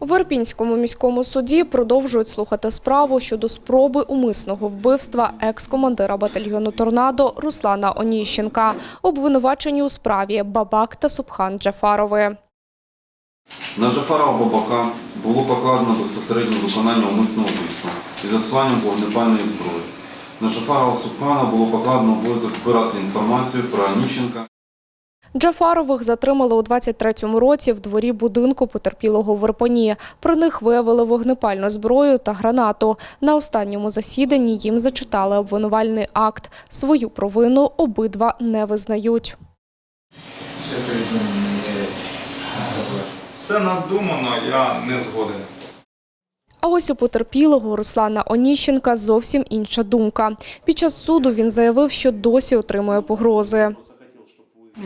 В Ірпінському міському суді продовжують слухати справу щодо спроби умисного вбивства екс-командира батальйону «Торнадо» Руслана Оніщенка, обвинувачені у справі Бабак та Субхан Джафарови. На Жафара Бабака було покладено безпосередньо виконання умисного вбивства із застосуванням вогнепальної зброї. На Жафара Субхана було покладено обов'язок збирати інформацію про Аніщенка. Джафарових затримали у 23-му році в дворі будинку потерпілого в Ірпені. Про них виявили вогнепальну зброю та гранату. На останньому засіданні їм зачитали обвинувальний акт. Свою провину обидва не визнають. Все надумано, я не згоден. А ось у потерпілого Руслана Оніщенка зовсім інша думка. Під час суду він заявив, що досі отримує погрози.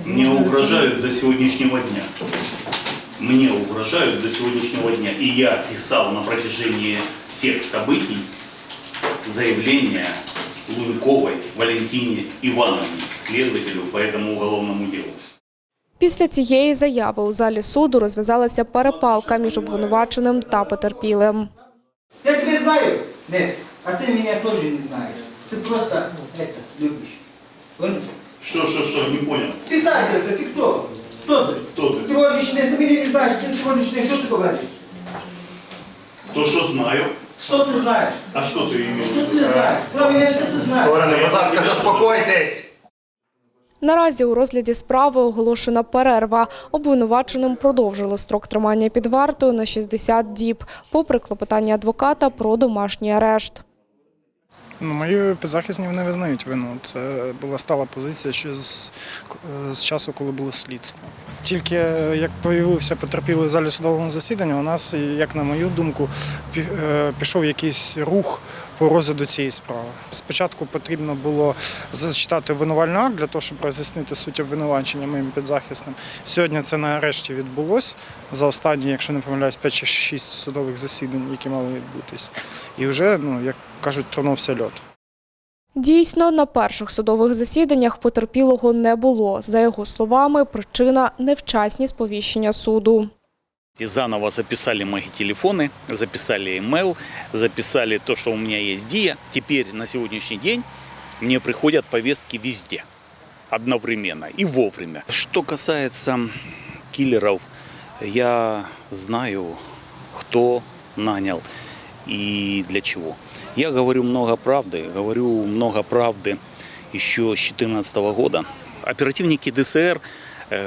Мне угрожают до сегодняшнего дня. Мне угрожают до сегодняшнего дня. И я писал на протяжении всех событий заявление Луньковой Валентине Ивановне, следователю по этому уголовному делу. Після цієї заяви у залі суду розв'язалася перепалка між обвинуваченим та потерпілим. Я тебя знаю, нет, а ты меня тоже не знаешь. Ты просто это любишь. Понял? Что, что, что, не понял. Писатель, это ты кто? Кто ты? Кто ты? Сегодняшний, ты меня не знаешь, ты сегодняшний, что ты говоришь? То, что знаю. Что ты знаешь? А что ты имеешь? Что ты знаешь? Про меня что ты знаешь? Сторони, будь ласка, заспокойтесь! Наразі у розгляді справи оголошена перерва. Обвинуваченим продовжили строк тримання під вартою на 60 діб, попри клопотання адвоката про домашній арешт. Ну, мої підзахисні не визнають вину. Це була стала позиція ще з, з часу, коли було слідство. Тільки як появився потерпілий в залі судового засідання, у нас, як на мою думку, е, пішов якийсь рух по розгляду цієї справи. Спочатку потрібно було зачитати винувальний акт для того, щоб роз'яснити суть обвинувачення моїм підзахисним. Сьогодні це нарешті відбулось за останні, якщо не помиляюсь, 5 чи 6 судових засідань, які мали відбутись. І вже, ну як кажуть, тронувся льот. Дійсно, на перших судових засіданнях потерпілого не було. За його словами, причина невчасні сповіщення суду. И заново записали мои телефоны, записали email, записали то, что у меня есть ДИА. Теперь на сегодняшний день мне приходят повестки везде, одновременно и вовремя. Что касается киллеров, я знаю, кто нанял и для чего. Я говорю много правды, говорю много правды еще с 2014 года. Оперативники ДСР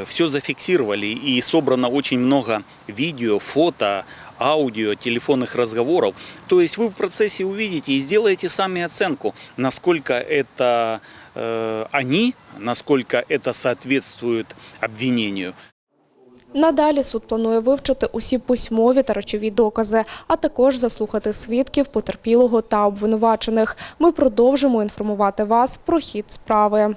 все зафиксировали и собрано очень много видео, фото, аудио, телефонных разговоров. То есть вы в процессе увидите и сделаете сами оценку, насколько это э, они, насколько это соответствует обвинению. Надалі суд планує вивчити усі письмові та речові докази, а також заслухати свідків, потерпілого та обвинувачених. Ми продовжимо інформувати вас про хід справи.